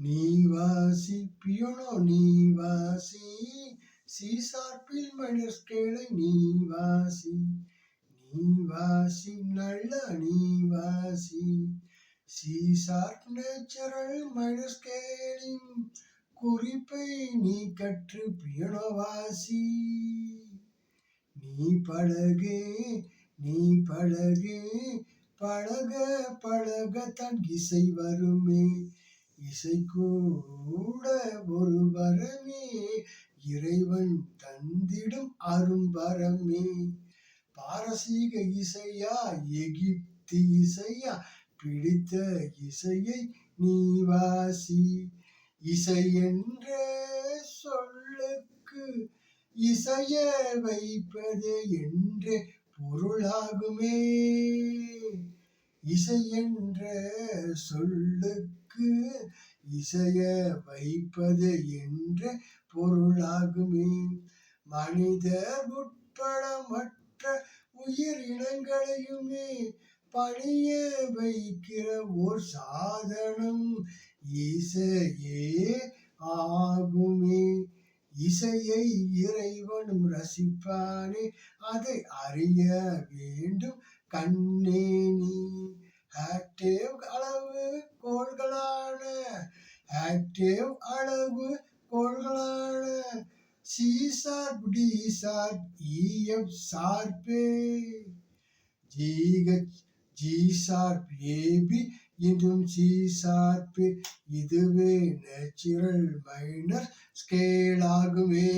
நீ வாசி பியோனோ நீ வாசி. சி சார்பில் மைனர் ஸ்கேலை நீ வாசி. நீ வாசி நல்ல நீ வாசி. சி சார்ப் நேச்சுரல் மைனர் ஸ்கேலின் குறிப்பை நீ கற்று பியனோ வாசி. நீ பழகு நீ பழகு பழக பழகத்தான் இசை வருமே. இசை கூட ஒரு வரமே இறைவன் தந்திடும் அரும்பரமே பாரசீக இசையா எகிப்து இசையா பிடித்த இசையை நீ வாசி. இசை என்ற சொல்லுக்கு இசைய வைப்பது என்று பொருளாகுமே. இசை என்ற சொல்லுக்கு இசைய வைப்பது என்ற பொருளாகுமே. மனிதர் உட்பட மற்ற உயிரினங்களையுமே பணிய வைக்கிற ஓர் சாதனம் இசையே ஆகுமே. இசையை இறைவனும் ரசிப்பானே அதை அறிய வேண்டும். கண்ணே நீ ஆக்டேவ் அளவு கோள்களான ஆக்டேவ் அளவு கோள்களான. C sharp D sharp EF சார்பே GH G sharp AB என்றும் சி சார்பு இதுவே நேச்சுரல் மைனஸ் ஸ்கேல் ஆகுமே.